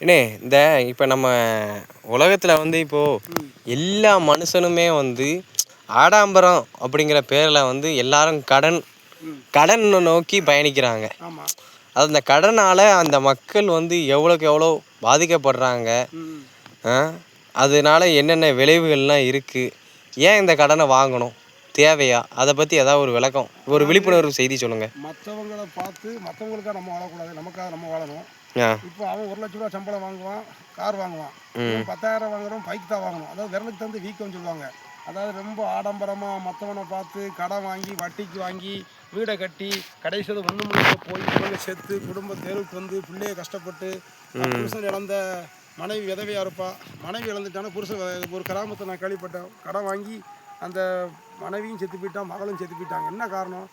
அண்ணே இந்த இப்போ நம்ம உலகத்தில் வந்து இப்போது எல்லா மனுஷனுமே வந்து ஆடம்பரம் அப்படிங்கிற பேரில் வந்து எல்லாரும் கடன் கடன் நோக்கி பயணிக்கிறாங்க. அது அந்த கடனால் அந்த மக்கள் வந்து எவ்வளோக்கு எவ்வளோ பாதிக்கப்படுறாங்க? அதனால என்னென்ன விளைவுகள்லாம் இருக்குது ஏன் இந்த கடனை வாங்கணும்? தேவையா? அதை பற்றி ஏதாவது ஒரு விளக்கம் ஒரு விழிப்புணர்வு செய்தி சொல்லுங்கள் மற்றவங்களை பார்த்து மற்றவங்களுக்காக நம்ம வாழக்கூடாது. நமக்காக நம்ம வாழணும். இப்போ அவன் ஒரு லட்ச ரூபா சம்பளம் வாங்குவான் கார் வாங்குவான். பத்தாயிரம் வாங்குறோம் பைக் தான் வாங்கணும். அதாவது விரலுக்கு தந்து வீக்கம் சொல்லுவாங்க. அதாவது ரொம்ப ஆடம்பரமாக மற்றவனை பார்த்து கடன் வாங்கி வட்டிக்கு வாங்கி வீடை கட்டி கடைசியில் ஒன்று முடிக்க போய் பிள்ளைங்க செத்து குடும்ப தெருவுக்கு வந்து பிள்ளைய கஷ்டப்பட்டு புருஷன் இழந்த மனைவி விதவையாக இருப்பா. மனைவி இழந்துட்டானா புருஷன் ஒரு கிராமத்தை நான் கேள்விப்பட்டேன். கடன் வாங்கி அந்த மனைவியும் செத்து போயிட்டான் மகளும் செத்து போயிட்டாங்க. என்ன காரணம்?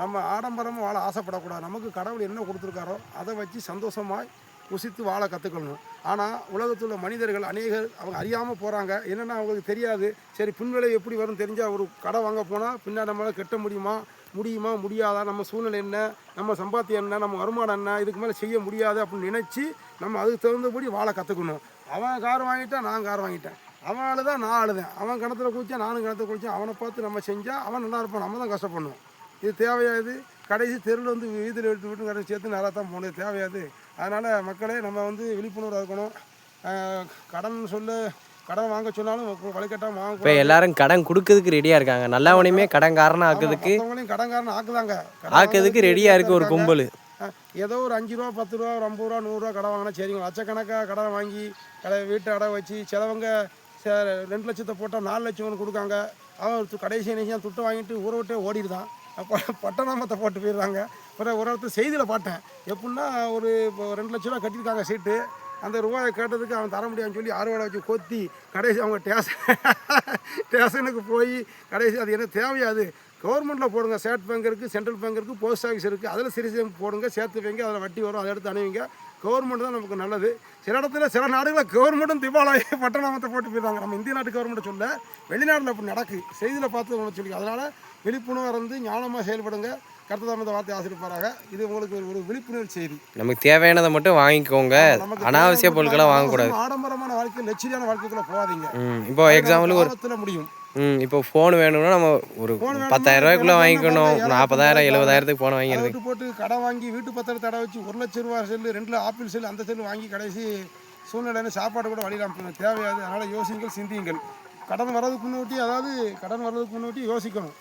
நம்ம ஆடம்பரமும் வாழ ஆசைப்படக்கூடாது. நமக்கு கடவுள் என்ன கொடுத்துருக்காரோ அதை வச்சு சந்தோஷமாய் புசித்து வாழ கற்றுக்கணும் ஆனால் உலகத்தில் உள்ள மனிதர்கள் அநேகர் அவங்க அறியாமல் போகிறாங்க என்னென்னா அவங்களுக்கு தெரியாது. சரி பின்விளை எப்படி வரும் தெரிஞ்சால் ஒரு கடை வாங்க போனால் பின்னாடி நம்மளால் கெட்ட முடியுமா? முடியுமா? முடியாதா? நம்ம சூழ்நிலை என்ன? நம்ம சம்பாத்தியம் என்ன? நம்ம வருமானம் என்ன? இதுக்கு மேலே செய்ய முடியாது அப்படின்னு நினச்சி நம்ம அதுக்கு தகுந்தபடி வாழ கற்றுக்கணும் அவன் கார் வாங்கிட்டான் நான் கார் வாங்கிட்டேன். அவன் அழுதான் நான் அழுதேன் அவன் கிணத்துல குளிச்சான் நானும் கிணத்துல குளிச்சேன் அவனை பார்த்து நம்ம செஞ்சால் அவன் நல்லா இருப்பான். நம்ம தான் கஷ்டப்படணும் இது தேவையா இது? கடைசி தெருவில் வந்து வீதியில் விட்டு விட்டு கடைசி சேர்த்து நல்லா தான் போகணும் தேவையாது அதனால் மக்களே நம்ம வந்து விழிப்புணர்வு இருக்கணும். கடன் சொல்ல. கடன் வாங்க சொன்னாலும் வழிகட்டாமல் வாங்க இப்போ எல்லாரும் கடன் கொடுக்கறதுக்கு ரெடியாக இருக்காங்க. நல்லவனையுமே கடன்காரனா ஆக்குறதுக்கு கடன்காரன் ஆக்குதாங்க. ஆக்குறதுக்கு ரெடியாக இருக்கு ஒரு. கும்பல். ஏதோ ஒரு அஞ்சு ரூபா பத்து ரூபா ஒரு ஐம்பது ரூபா நூறுரூவா கடன் வாங்கினா சரிங்க லட்சக்கணக்காக கடன் வாங்கி கடை வீட்டை அடை வச்சு சிலவங்க ரெண்டு லட்சத்தை போட்டால் நாலு லட்சம் ஒன்று கொடுக்காங்க. அவன் கடைசி நிமிஷம் துட்டை வாங்கிட்டு ஊரை விட்டே ஓடிடுதான். அப்போ பட்டநாமத்தை போட்டு போயிடுறாங்க. அப்புறம் ஒரு இடத்துல செய்தியில் பார்த்தேன். எப்படின்னா ஒரு இப்போ ரெண்டு லட்ச ரூபா கட்டியிருக்காங்க சீட்டு அந்த ரூபாயை கேட்டதுக்கு அவன் தர முடியாதுன்னு சொல்லி அறுவடை வச்சு கொத்தி கடைசி அவங்க டேஷன் ஸ்டேஷனுக்கு போய் கடைசி அது என்ன தேவையாது கவர்மெண்ட்டில் போடுங்க. ஸ்டேட் பேங்க் இருக்குது சென்ட்ரல் பேங்க் இருக்குது போஸ்ட் ஆஃபீஸ் இருக்குது அதில் சிறிசேம் போடுங்க. சேர்த்து வைங்க. அதில் வட்டி வரும். அதை எடுத்து அணுவிங்க. கவர்மெண்ட் தான் நமக்கு நல்லது. சில இடத்துல சில நாடுகளில் கவர்மெண்ட்டும் திவாலாகி பட்டநாமத்தை போட்டு போயிடுறாங்க. நம்ம இந்திய நாட்டு கவர்மெண்ட் சொல்ல வெளிநாட்டில் அப்படி நடக்குது செய்தியில் பார்த்து சொல்லி அதனால் விழிப்புணர்வு இருந்து ஞானமாக செயல்படுங்க. கருத்துதாமத வார்த்தை ஆசிரியப்பாராக இது உங்களுக்கு ஒரு- ஒரு விழிப்புணர்வு செய்தி. நமக்கு தேவையானதை மட்டும் வாங்கிக்கோங்க. அனாவசிய பொருட்களை வாங்கக்கூடாது. ஆடம்பரமான வாழ்க்கை லட்சியான வாழ்க்கைக்குள்ள போகாதீங்க. இப்போ எக்ஸாம்பிள் ஒரு முடியும். இப்போ ஃபோன் வேணும்னா நம்ம ஒரு பத்தாயிரம் ரூபாய்க்குள்ளே வாங்கிக்கணும். நாற்பதாயிரம் எழுபதாயிரத்துக்கு ஃபோன் வாங்கிடுது. விட்டு போட்டு கடை வாங்கி வீட்டு பத்திரத்தை அடை வச்சு ஒரு லட்ச ரூபா செல்லு ரெண்டு ஆப்பிள் செல்லு அந்த செல்லு வாங்கி கடைசி சூழ்நிலைன்னு சாப்பாடு கூட வழியில் அனுப்பணும் தேவையாது. அதனால் யோசிங்கள் சிந்தியுங்கள். கடன் வர்றதுக்கு முன்னாடி அதாவது கடன் வர்றதுக்கு முன்னாடி யோசிக்கணும்.